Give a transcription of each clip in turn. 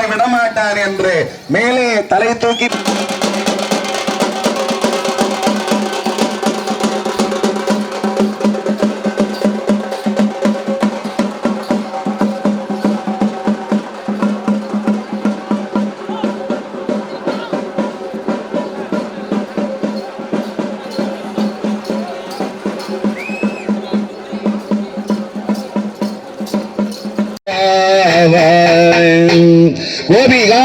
நம்மை விடமாட்டார் என்று மேலே தலை தூக்கி 我比高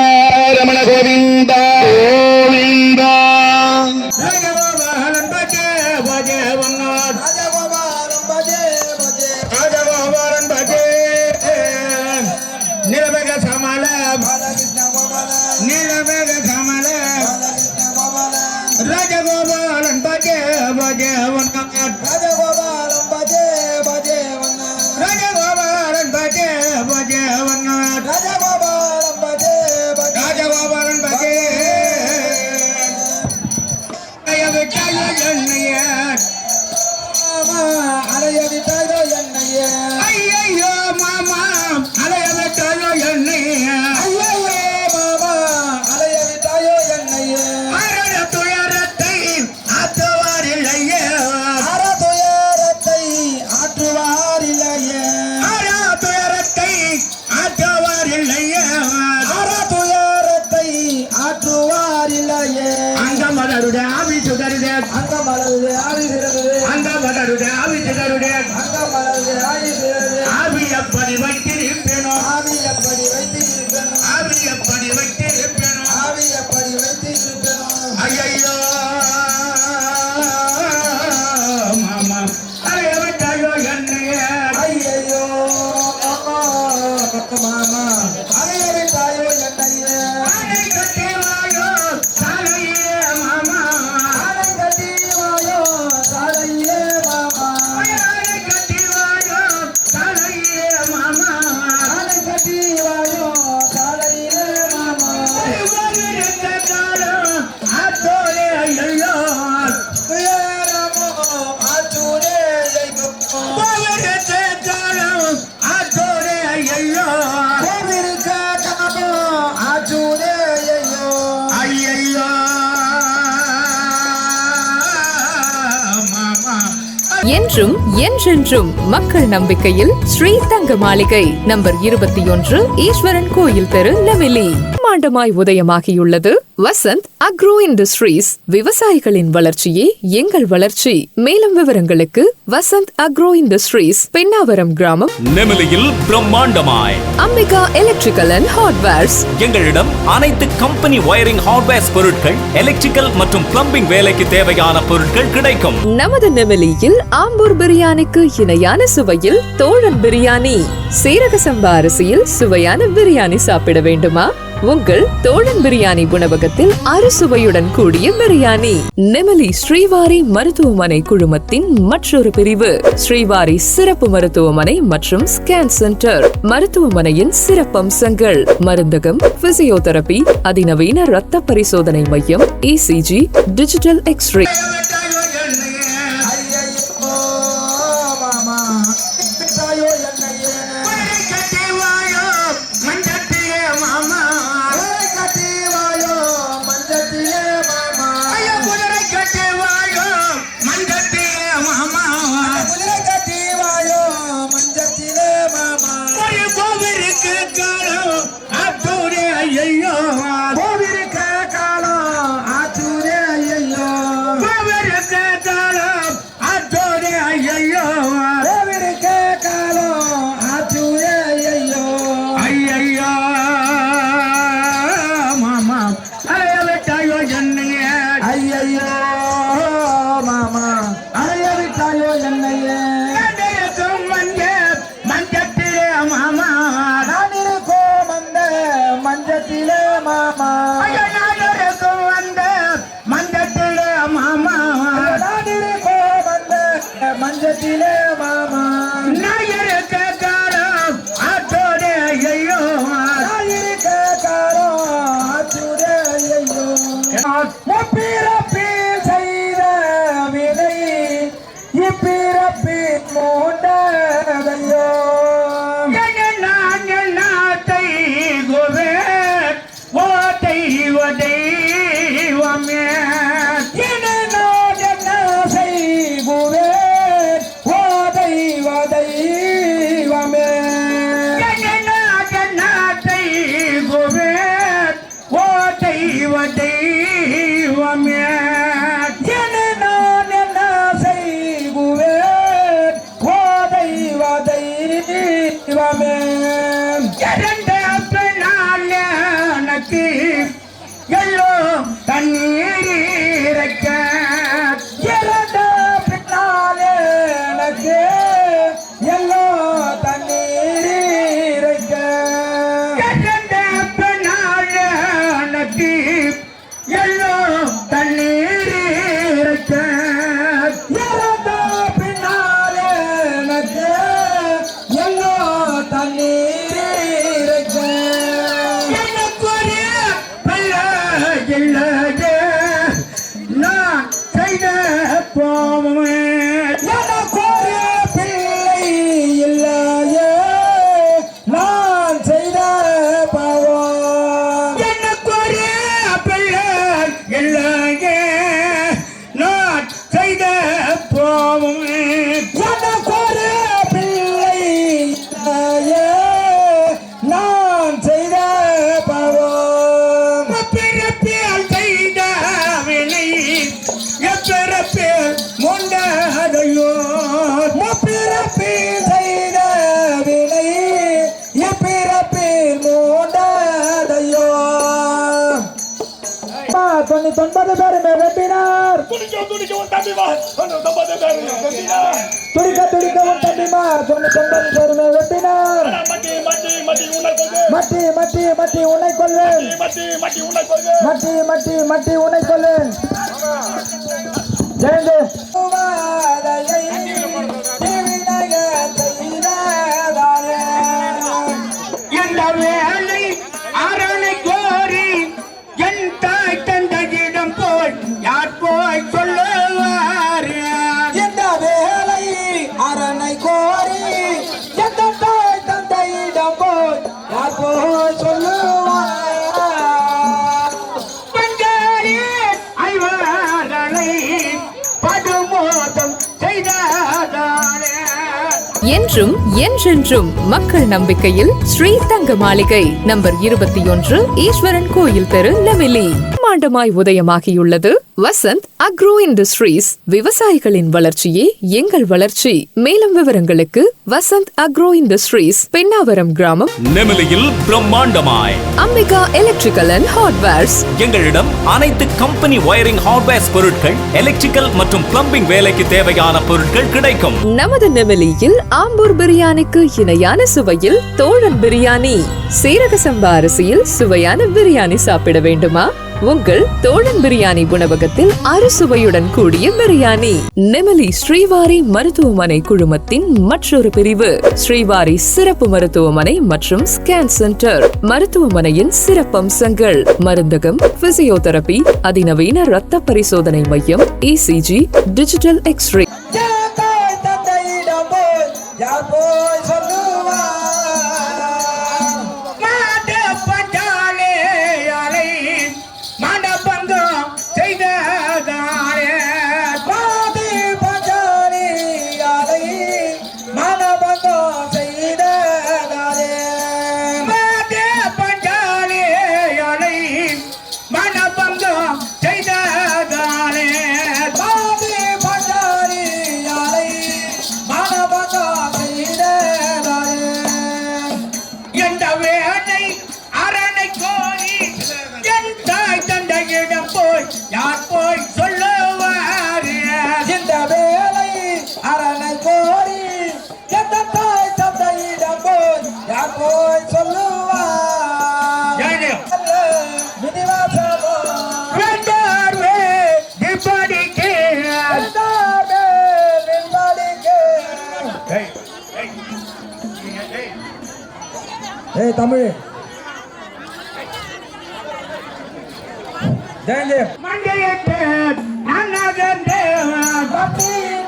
Kartamana, என்றென்றும் மக்கள் நம்பிக்கையில் ஸ்ரீ தங்க மாளிகை நம்பர் இருபத்தி ஒன்று ஈஸ்வரன் கோயில் தெரு நெமிலி பிரம்மாண்டமாய் உதயமாகியுள்ளது. வசந்த் அக்ரோ இண்டஸ்ட்ரீஸ் விவசாயிகளின் வளர்ச்சியே எங்கள் வளர்ச்சி. மேலும் விவரங்களுக்கு வசந்த் அக்ரோ இண்டஸ்ட்ரீஸ் பெண்ணாவரம் கிராமம். நெமிலியில் பிரம்மாண்டமாய். அம்பிகா எலக்ட்ரிக்கல் அண்ட் ஹார்ட்வேர்ஸ் எங்களிடம் அனைத்து கம்பெனி வயரிங் ஹார்ட்வேர்ஸ் பொருட்கள் எலக்ட்ரிக்கல் மற்றும் பிளம்பிங் வேலைக்கு தேவையான பொருட்கள் கிடைக்கும். நமது நெமிலியில் ஆம்பூர் பிரியாணிக்கு இணையான சுவையில் தோழன் பிரியாணி. சீரக சம்பா அரிசியில் சுவையான பிரியாணி சாப்பிட வேண்டுமா? உங்கள் தோழன் பிரியாணி உணவகத்தில் அறுசுவையுடன் கூடிய பிரியாணி. நெமலி ஸ்ரீவாரி மருத்துவமனை குழுமத்தின் மற்றொரு பிரிவு. ஸ்ரீவாரி சிறப்பு மருத்துவமனை மற்றும் ஸ்கேன் சென்டர் மருத்துவமனையின் சிறப்பம்சங்கள். மருந்தகம் பிசியோதெரபி அதிநவீன ரத்த பரிசோதனை மையம் இசிஜி டிஜிட்டல் எக்ஸ்ரே தொண்ணூத்தி ஒன்பது பேருமே வெட்டினார். துடிக்க துடிக்க உன் தம்பிமார். தொண்ணூத்தி ஒன்பது பேருமே வெட்டினார். மட்டி மட்டி மட்டி உன்னை கொல்வேன். மட்டி மட்டி மட்டி உன்னை கொல்வேன். ஜெயந்தி. என்றும் என்றென்றும் மக்கள் நம்பிக்கையில் ஸ்ரீ தங்க மாளிகை நம்பர் இருபத்தி ஒன்று ஈஸ்வரன் கோயில் தெரு நெமிலி பிரம்மாண்டமாய் உதயமாகியுள்ளது. வசந்த் அக்ரோ இண்டஸ்ட்ரீஸ் விவசாயிகளின் வளர்ச்சியே எங்கள் வளர்ச்சி. மேலும் விவரங்களுக்கு வசந்த் அக்ரோ இண்டஸ்ட்ரீஸ் பெண்ணாவரம் கிராமம். நெமிலியில் பிரம்மாண்டமாய். அம்பிகா எலக்ட்ரிக்கல் அண்ட் ஹார்ட்வேர்ஸ் எங்களிடம் அனைத்து கம்பெனி வயரிங் ஹார்ட்வேர்ஸ் பொருட்கள் எலக்ட்ரிக்கல் மற்றும் பிளம்பிங் வேலைக்கு தேவையான பொருட்கள் கிடைக்கும். நமது நெமிலியில் ஆம்பூர் பிரியாணிக்கு இணையான சுவையில் தோழன் பிரியாணி. சீரக சம்பா அரிசியில் சுவையான பிரியாணி சாப்பிட வேண்டுமா? உங்கள் தோழன் பிரியாணி உணவகத்தில் அறுசுவையுடன் கூடிய பிரியாணி. நெமலி ஸ்ரீவாரி மருத்துவமனை குழுமத்தின் மற்றொரு பிரிவு. ஸ்ரீவாரி சிறப்பு மருத்துவமனை மற்றும் ஸ்கேன் சென்டர் மருத்துவமனையின் சிறப்பம்சங்கள். மருந்தகம் பிசியோதெரபி அதிநவீன ரத்த பரிசோதனை மையம் ECG digital x ray Tamil. Jayandev மண்டையிட்டு நன்னகர்ந்து பட்டியிட்டு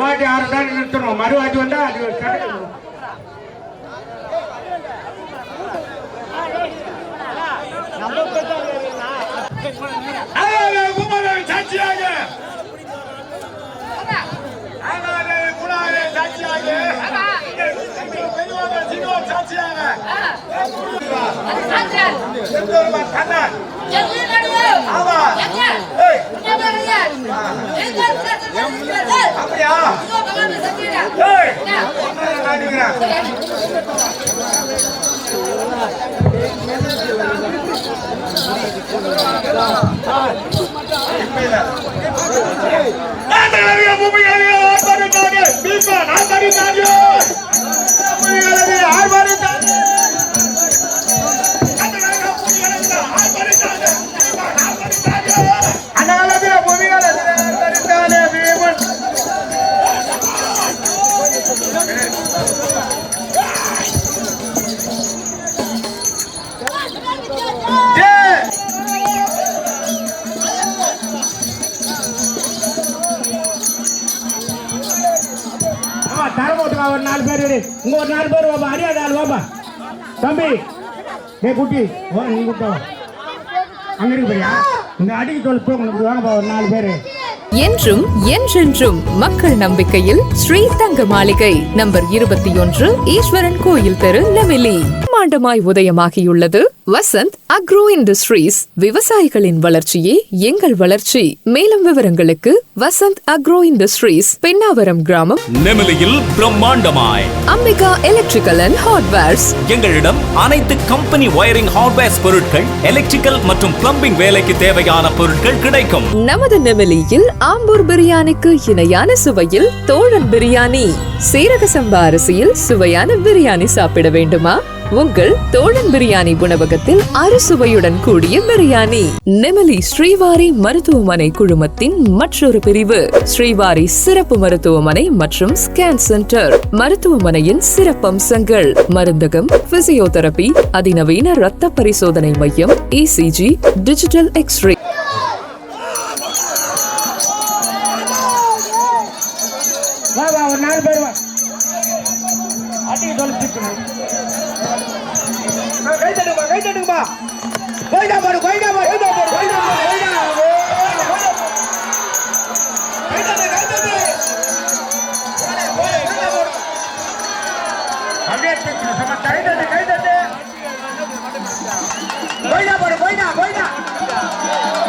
வாட்டி ஆறு தான் நிறுத்தணும் மறு வாட்டி வந்தா அது சாட்சியாக. சாட்சியாக. பெரியவங்க சின்னவர் அப்படியா ஏய் காட்டுகிறேன் ஆமா தரமோட்டுக்கா ஒரு நாலு பேர் இரு. இங்க ஒரு நாலு பேர் வாப்பா. அரியா ஆள் வாப்பா தம்பி டேய் குட்டி ஓ நீ கூட்டா. அங்க இருக்கு பாரியா? இந்த அடிக்கு தொழில் போய் வாங்கப்பா ஒரு நாலு பேர். என்றும் என்றென்றும் மக்கள் நம்பிக்கையில் ஸ்ரீ தங்க மாளிகை நம்பர் இருபத்தி ஒன்று ஈஸ்வரன் கோயில் தெரு நெமிலி. மாண்டமாய் உதயமாகியுள்ளது வசந்த் அக்ரோ இண்டஸ்ட்ரீஸ் விவசாயிகளின் வளர்ச்சியே எங்கள் வளர்ச்சி. மேலும் விவரங்களுக்கு வசந்த் அக்ரோ இண்டஸ்ட்ரீஸ் பெண்ணாவரம் கிராமம். நெமிலியில் பிரம்மாண்டமாய். அம்பிகா எலக்ட்ரிக்கல் அண்ட் ஹார்ட்வேர்ஸ் எங்களிடம் அனைத்து கம்பெனி வயரிங் ஹார்ட்வேர்ஸ் பொருட்கள் எலக்ட்ரிக்கல் மற்றும் பிளம்பிங் வேலைக்கு தேவையான பொருட்கள் கிடைக்கும். நமது நெமிலியில் ஆம்பூர் பிரியாணிக்கு இணையான சுவையில் தோழன் பிரியாணி. சீரக சம்பா அரிசியில் சுவையான பிரியாணி சாப்பிட வேண்டுமா? உங்கள் தோழன் பிரியாணி உணவகத்தில் அறுசுவையுடன் கூடிய பிரியாணி. நெமலி ஸ்ரீவாரி மருத்துவமனை குழுமத்தின் மற்றொரு பிரிவு. ஸ்ரீவாரி சிறப்பு மருத்துவமனை மற்றும் ஸ்கேன் சென்டர் மருத்துவமனையின் சிறப்பம்சங்கள். மருந்தகம் பிசியோதெரபி அதிநவீன ரத்த பரிசோதனை மையம் இசிஜி டிஜிட்டல் எக்ஸ்ரே கோயிடா பாரு கோயிடா பாரு. கோயிடா பாரு கோயிடா பாரு. கோயிடா கை தட்டு கை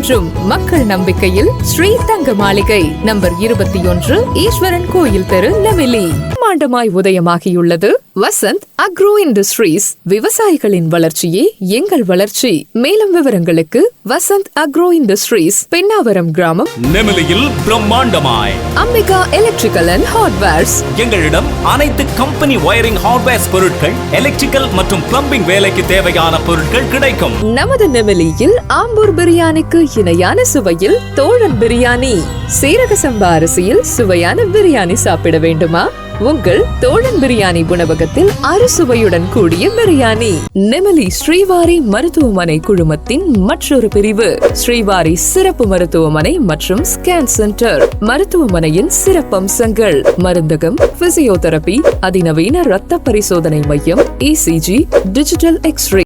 என்றென்றும் மக்கள் நம்பிக்கையில் ஸ்ரீ தங்க மாளிகை நம்பர் இருபத்தி ஒன்று ஈஸ்வரன் கோயில் தெரு நெமிலி பிரம்மாண்டமாய் உதயமாகியுள்ளது. வசந்த் அக்ரோ இண்டஸ்ட்ரீஸ் விவசாயிகளின் வளர்ச்சியே எங்கள் வளர்ச்சி. மேலும் விவரங்களுக்கு வசந்த் அக்ரோ இண்டஸ்ட்ரீஸ் பெண்ணாவரம் கிராமம். நெமிலியில் பிரம்மாண்டமாய். அம்பிகா எலக்ட்ரிக்கல் அண்ட் ஹார்ட்வேர்ஸ் எங்களிடம் அனைத்து கம்பெனி வயரிங் ஹார்ட்வேர்ஸ் பொருட்கள் எலக்ட்ரிக்கல் மற்றும் பிளம்பிங் வேலைக்கு தேவையான பொருட்கள் கிடைக்கும். நமது நெமிலியில் ஆம்பூர் பிரியாணிக்கு இணையான சுவையில் தோழன் பிரியாணி. சீரக சம்பா அரிசியில் சுவையான பிரியாணி சாப்பிட வேண்டுமா? உங்கள் தோழன் பிரியாணி உணவகத்தில் அறுசுவையுடன் கூடிய பிரியாணி. நெமலி ஸ்ரீவாரி மருத்துவமனை குழுமத்தின் மற்றொரு பிரிவு. ஸ்ரீவாரி சிறப்பு மருத்துவமனை மற்றும் ஸ்கேன் சென்டர் மருத்துவமனையின் சிறப்பம்சங்கள். மருந்தகம் பிசியோதெரபி அதிநவீன ரத்த பரிசோதனை மையம் இசிஜி டிஜிட்டல் எக்ஸ்ரே